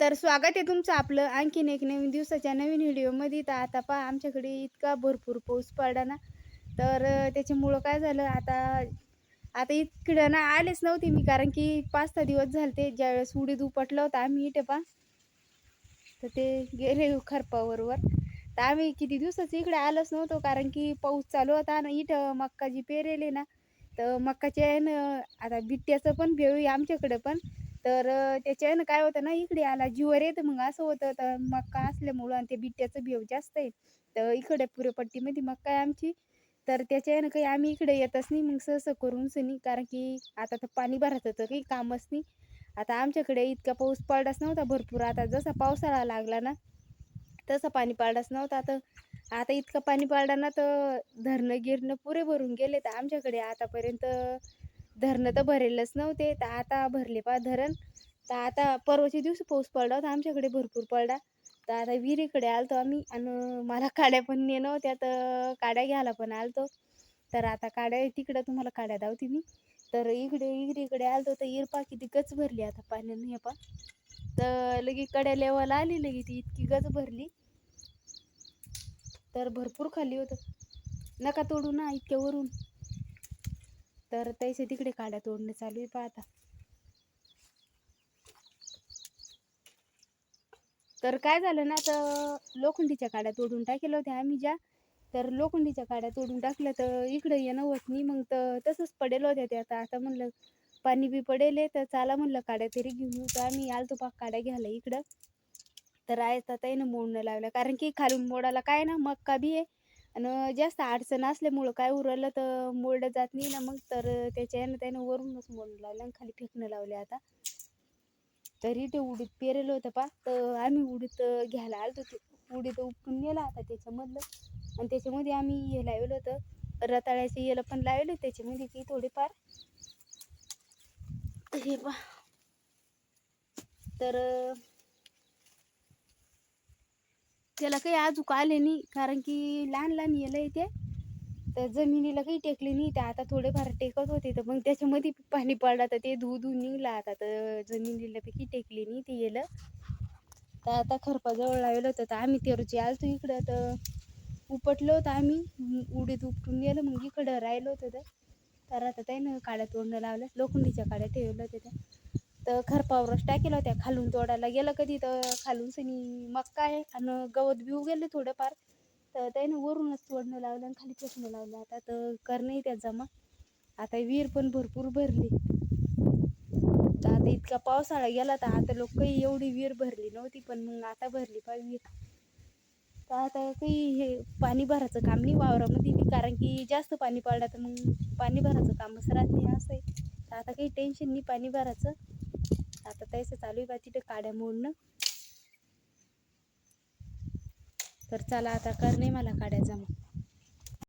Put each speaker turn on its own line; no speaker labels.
तर स्वागत आहे तुमचं आपलं आणखीन एक नवीन दिवसाच्या नवीन व्हिडिओमध्ये. तर आता पहा आमच्याकडे इतका भरपूर पाऊस पडला ना. तर त्याच्यामुळं काय झालं आता आता इकडं ना आलेच नव्हते मी कारण की पाच सहा दिवस झाले ते ज्यावेळेस उडीद उपटलं होतं आम्ही इथे पा तर ते गेले खरपावरवर तर आम्ही किती दिवसाचं इकडे आलोच नव्हतो कारण की पाऊस चालू होता ना इथं मक्का जी पेरेले ना. तर मक्काचे आता बिट्ट्याचं पण भेव आहे आमच्याकडे पण. तर त्याच्यानं काय होतं ना इकडे आला जीवर येतं मग असं होतं. तर मक्का असल्यामुळं आणि ते बिट्ट्याचं भेव जास्त आहे. तर इकडे पुरेपट्टीमध्ये मक्का आहे आमची. तर त्याच्यानं काही आम्ही इकडे येतच नाही मग सहसं करून सनी कारण की आता तर पाणी भरायचं तर काही कामच नाही. आता आमच्याकडे इतका पाऊस पडलाच नव्हता भरपूर. आता जसा पावसाळा लागला ना तसं पाणी पडलाच नव्हता. आता आता इतकं पाणी पडला ना तर धरणं गिरणं पुरे भरून गेले. तर आमच्याकडे आतापर्यंत धरणं तर भरेलच नव्हते. तर आता भरले पा धरण. तर आता परवाच्या दिवशी पाऊस पडला होता आमच्याकडे भरपूर पडला. तर आता विहिरीकडे आलतो आम्ही आणि मला काड्या पण नेणं होत्या तर काड्या घ्यायला पण आलतो. तर आता काड्या तिकडं तुम्हाला काड्या दावते मी. तर इकडे विहिरीकडे आलतो तर इरपा किती गच भरली आता पाण्यानं हे पा तर लगे कड्या लेवाला आली लगे ती इतकी गच भरली. तर भरपूर खाली होतं. नका तोडू ना इतक्या वरून. तर त्याचे तिकडे काड्या तोडणं चालू आहे पहा आता. तर काय झालं ना तर लोखंडीच्या काड्या तोडून टाकेल होत्या आम्ही ज्या. तर लोखंडीच्या काड्या तोडून टाकल्या तर इकडं येणं होत नाही मग तर तसंच पडेल होत्या त्या. आता आता म्हणलं पाणी बी पडेल आहे तर चाला म्हणलं काड्या तरी घेऊन येऊ. तर आम्ही आलतो पाक काड्या घ्यायला इकडं. तर आहे तर त्यानं मोडणं लावलं. कारण की खालून मोडाला काय ना मक्का बी आहे. आणि जास्त अडचण असल्यामुळं काय उरलं तर मोडलं जात नाही ना मग तर त्याच्यानं त्यानं वरूनच मोडून लावलं आणि खाली फेकणं लावले आता. तरी ते उडीत पेरेलं होतं पा तर आम्ही उडीत घ्यायला आलो ते. उडीद उपटून नेला आता त्याच्यामधलं. आणि त्याच्यामध्ये आम्ही हे लावलं होतं रताळ्याचे येलं पण लावलं त्याच्यामध्ये की थोडेफार. हे पा. तर त्याला काही अजूक आले नाही कारण की लहान लहान येलं येते तर जमिनीला काही टेकले नाही तर आता थोडेफार टेकत होते तर मग त्याच्यामध्ये पाणी पडलं तर ते धू धू निघलं. आता तर जमिनीला पैकी टेकली नाही ते येलं. तर आता खरपाजवळ लावलं होतं तर आम्ही तेरची आलतो इकडं तर उपटलो होतं आम्ही. उडीत उपटून गेलो मग इकडं राहिलो होतं तर. तर आता त्यानं काड्या तोडणं लावलं लोखंडीच्या काड्या ठेवलं होत्या त्या. तर खरपावरच टाकेलं होत्या. खालून तोडायला गेलं कधी तर. खालून सनी मक्का आहे आणि गवत बिऊ गेले थोडंफार. तर त्यानं वरूनच तोडणं लावलं आणि खाली फेकणं लावलं. आता तर कर नाही त्या जमा. आता विहीर पण भरपूर भरली. तर आता इतका पावसाळा गेला तर आता लोक काही एवढी विहीर भरली नव्हती पण मग आता भरली पाहिजे विहीर. तर आता काही हे पाणी भरायचं काम नाही वावरामध्ये बी कारण की जास्त पाणी पडलं तर मग पाणी भरायचं कामच राहते नाही असं आहे तर आता काही टेन्शन नाही पाणी भरायचं. आता त्याचं चालू आहे बा तिथं काड्या मोडणं. तर चला आता करणे नाही मला काड्या जमा.